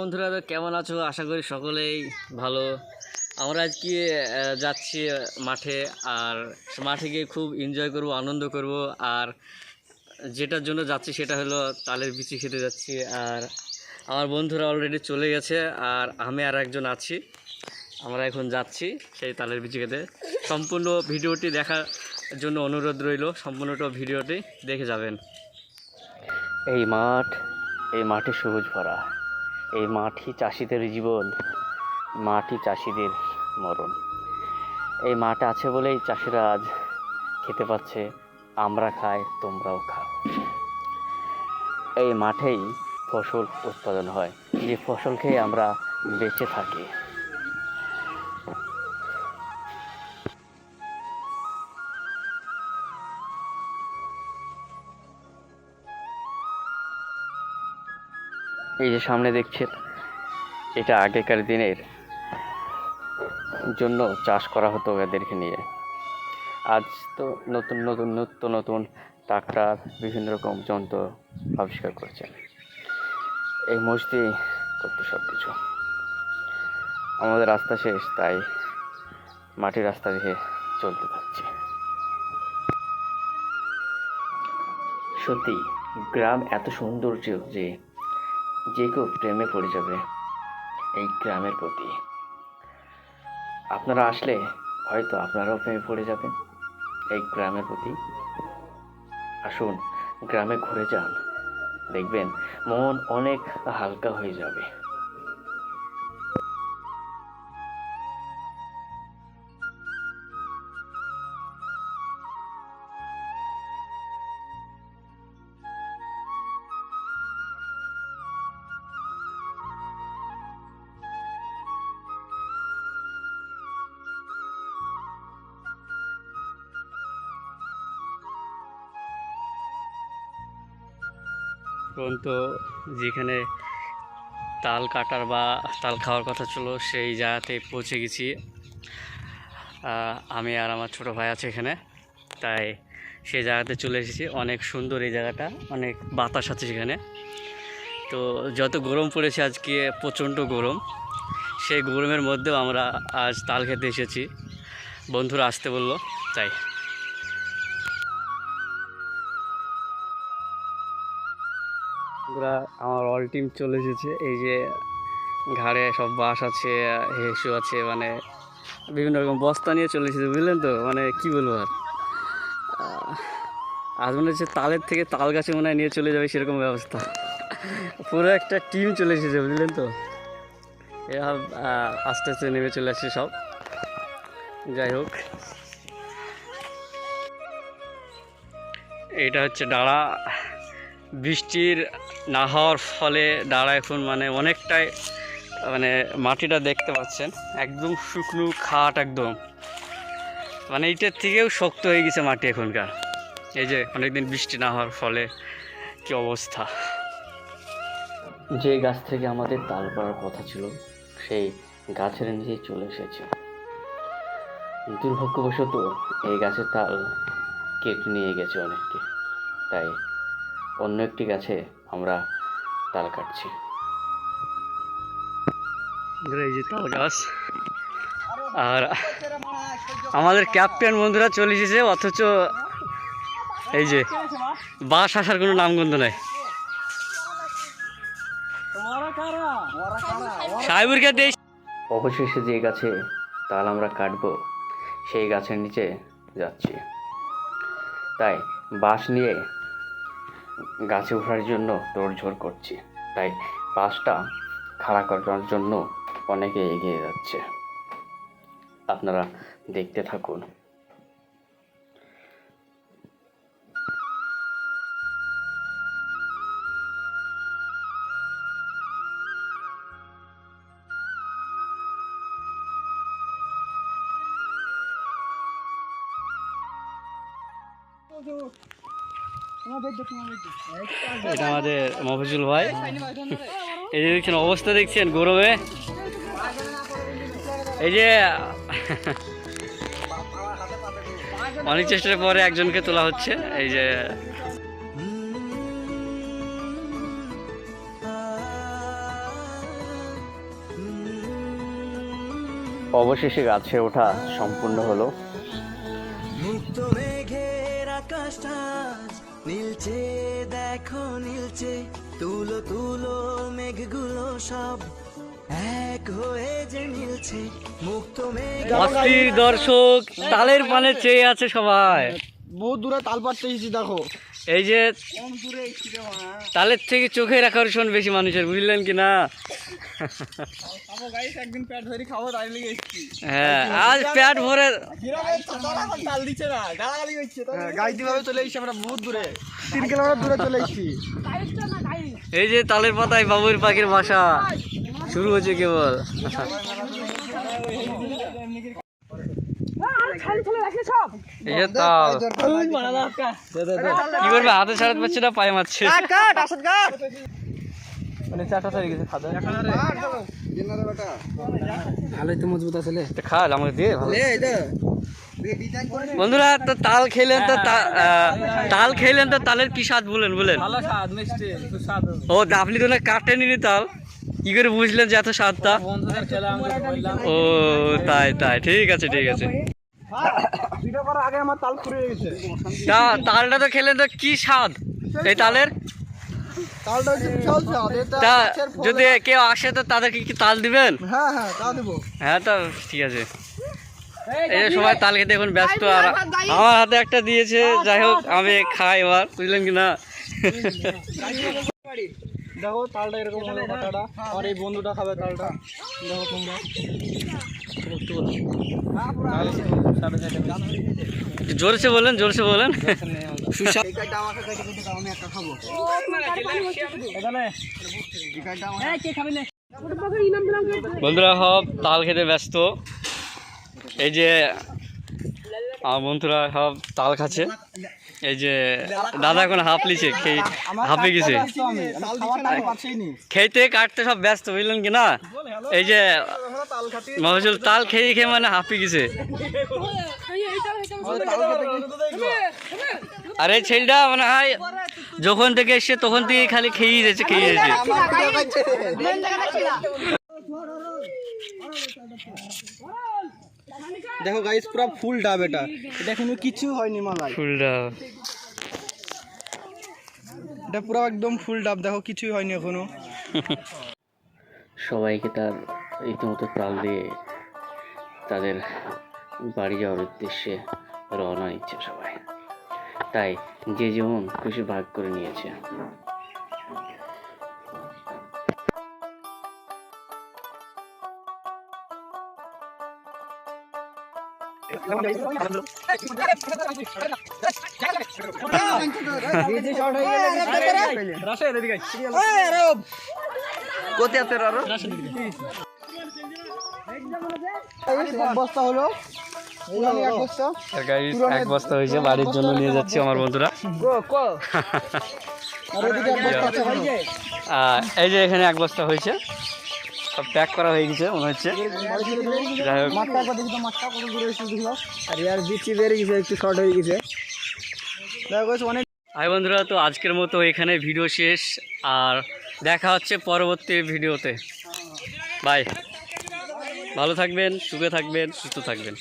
বন্ধুরা, তো কেমন আছো? আশা করি সকলেই ভালো। আমরা আজকে যাচ্ছি মাঠে, আর মাঠে গিয়ে খুব এনজয় করব, আনন্দ করব। আর যেটার জন্য যাচ্ছি সেটা হলো তালের বিচি খেতে যাচ্ছি। আর আমার বন্ধুরা অলরেডি চলে গেছে, আর আমি আর একজন আছি। আমরা এখন যাচ্ছি সেই তালের বিচি খেতে। সম্পূর্ণ ভিডিওটি দেখার জন্য অনুরোধ রইল, সম্পূর্ণটা ভিডিওটি দেখে যাবেন। এই মাঠ, এই মাঠে সবুজ ভরা। এই মাঠই চাষিদের জীবন, মাঠই চাষিদের মরণ। এই মাঠ আছে বলেই চাষিরা আজ খেতে পাচ্ছে, আমরা খাই, তোমরাও খাও। এই মাঠেই ফসল উৎপাদন হয়, যে ফসল খেয়ে আমরা বেঁচে থাকি। এই যে সামনে দেখছেন, এটা আগেকার দিনের জন্য চাষ করা হতো এদেরকে নিয়ে। আজ তো নতুন নতুন, নিত্য নতুন ট্রাক্টর, বিভিন্ন রকম যন্ত্র আবিষ্কার করেছে এই মসজি করতো সব কিছু আমাদের রাস্তা শেষ, তাই মাটির রাস্তা দিয়ে চলতে থাকছি। সত্যি, গ্রাম এত সৌন্দর্য যে যে কেউ প্রেমে পড়ে যাবে এই গ্রামের প্রতি। আপনারা আসলে হয়তো আপনারাও প্রেমে পড়ে যাবেন। এই গ্রামের প্রতি। আসুন, গ্রামে ঘুরে যান। দেখবেন মন অনেক হালকা হয়ে যাবে। পর্যন্ত যেখানে তাল কাটার বা তাল খাওয়ার কথা ছিল, সেই জায়গাতে পৌঁছে গেছি। আমি আর আমার ছোটো ভাই আছে এখানে, তাই সেই জায়গাতে চলে এসেছি। অনেক সুন্দর এই জায়গাটা, অনেক বাতাস আছে সেখানে। তো যত গরম পড়েছে আজকে, প্রচণ্ড গরম। সেই গরমের মধ্যেও আমরা আজ তাল খেতে এসেছি। বন্ধুরা আসতে বলল, তাই। বন্ধুরা, আমার অল টিম চলে এসেছে। এই যে ঘাড়ে সব বাঁশ আছে, হেসু আছে মানে বিভিন্ন রকম বস্তা নিয়ে চলে এসেছে, বুঝলেন তো? মানে কি বলব আর? আজ মনে হচ্ছে তালের থেকে তাল গাছে মনে হয় নিয়ে চলে যাবে সেরকম ব্যবস্থা। পুরো একটা টিম চলে এসেছে, বুঝলেন তো? এবার আস্তে আস্তে নেমে চলে আসছে সব। যাই হোক। এটা হচ্ছে ডাড়া। বৃষ্টির না হওয়ার ফলে ডাড়া এখন মানে অনেকটাই মানে মাটিটা দেখতে পাচ্ছেন, একদম শুকনো খাট একদম। মানে এইটার থেকেও শক্ত হয়ে গেছে মাটি এখনকার। এই যে অনেকদিন বৃষ্টি না হওয়ার ফলে কি অবস্থা। যে গাছ থেকে আমাদের তাল পাড়ার কথা ছিল, সেই গাছের নিচে চলে এসেছে। দুর্ভাগ্যবশত এই গাছের তাল কেটে নিয়ে গেছে অনেককে। তাই অন্য একটি গাছে আমরা তাল কাটছি। এই যে তাল গাছ। আর আমাদের ক্যাপ্টেন বন্ধুরা চলে এসেছে অথচ এই যে বাস আসার কোনো নামগন্ধ নাই। সাহেবুরকে দেশ অবশেষে যে গাছে তাল আমরা কাটবো সেই গাছের নিচে যাচ্ছি। তাই বাঁশ নিয়ে গাছে ওঠার জন্য দৌড়ঝোড় করছি। তাই বাসটা খাড়া করার জন্য অনেকে এগিয়ে যাচ্ছে। আপনারা দেখতে থাকুন। এটা আমাদের মফিজুল ভাই। এই যে দেখছেন অবস্থা দেখছেন গরমে। এই যে অনেক চেষ্টার পরে একজনকে তোলা হচ্ছে এই যে। অবশেষে গাছে ওঠা সম্পূর্ণ হলো। মুক্ত মেঘের আকাশটা নীলচে দেখো নীলচে তুলো তুলো মেঘগুলো সব। এক হয়ে যে নীলছে মুক্ত মেঘ। অস্থির দর্শক তালের পানে চেয়ে আছে সবাই। বহুত দূরে তাল পাড়তে এসেছি দেখো। এই যে তালের থেকে চোখের আকর্ষণ বেশি মানুষের বুঝলেন কি না? একদিন প্যাট ধরে খাব তাই লেগে এসেছি হ্যাঁ আজ পেট ভরে তাল দিচ্ছে না গালাগালি করছে গাড়িতে ভাবে চলে এসেছি আমরা বহুত দূরে তিন কিলোমিটার দূরে চলে এসেছি এই যে তালের পাতায় বাবুর পাখির বাসা শুরু হচ্ছে কেবল কি করবে হাতে ছাড়াতে পারছে না পায়ে মারছে মানে চারটা চলে গেছে খাদা। ভালোই তো মজবুত আছে এটা খা আমাকে দিয়ে ভালো। বন্ধুরা তো তাল খেলেন তো তাল খেলেন তো তালের কি স্বাদ বলেন বলেন? ভালো স্বাদ মিষ্টি খুব স্বাদ ও আপনি তো না কাটে কাটেনি তাল। কি করে বুঝলেন যে এত স্বাদটা? ও তাই তাই ঠিক আছে ঠিক আছে। তালটা তো খেলেন তো কি স্বাদ? এই তালের? তা যদি কেউ আসে তো তাদেরকে কি তাল দিবেন? হ্যাঁ হ্যাঁ তা দেবো। হ্যাঁ তো ঠিক আছে। এই যে সবাই তাল খেতে এখন ব্যস্ত আর আমার হাতে একটা দিয়েছে যাই হোক আমি খাই এবার বুঝলেন কি না? দেখো তালটা এরকম হলো কাটাটা আর এই বন্ধুটা খাবে তালটা। দেখো তোমরা। জোরসে বলেন জোরসে বলেন। বন্ধুরা, সব তাল খেতে ব্যস্ত। এই যে, আমার বন্ধুরা সব তাল খাচ্ছে। এই যে, দাদা এখন হাফ লিছে হাফে গেছে। খেতে, কাটতে সব ব্যস্ত, বুঝলেন কি না? এই যে মহজুল তাল খেয়ে খেয়ে মানে হাফে গেছে। আর এই ছেলেটা মানে হয় যখন থেকে এসছে তখন থেকে খালি খেয়েই যাচ্ছে খেয়ে যাচ্ছে। দেখো গাইস পুরো ফুল ডাব এটা। এটা এখনও কিছু হয়নি মালাই ফুলটা এটা পুরো একদম ফুল ডাব। দেখো কিছুই হয়নি এখনও। সবাইকে তার রীতিমতো তাল দিয়ে তাদের বাড়ি যাওয়ার উদ্দেশ্যে রওনা নিচ্ছে সবাই। তাই যে যেমন খুশি ভাগ করে নিয়েছে। এক বস্তা হলো। এক বস্তা। হয়েছে বাড়ির জন্য নিয়ে যাচ্ছি আমার বন্ধুরা। এই যে এখানে এক বস্তা হয়েছে সব প্যাক করা হয়ে গেছে মনে হচ্ছে। যাই হোক। আর ইয়ার বিচি বেরিয়ে গেছে একটু শর্ট হয়ে গেছে। দেখো অনেক হাই বন্ধুরা তো আজকের মতো এখানে ভিডিও শেষ আর দেখা হচ্ছে পরবর্তী ভিডিওতে বাই ভালো থাকবেন সুখে থাকবেন সুস্থ থাকবেন।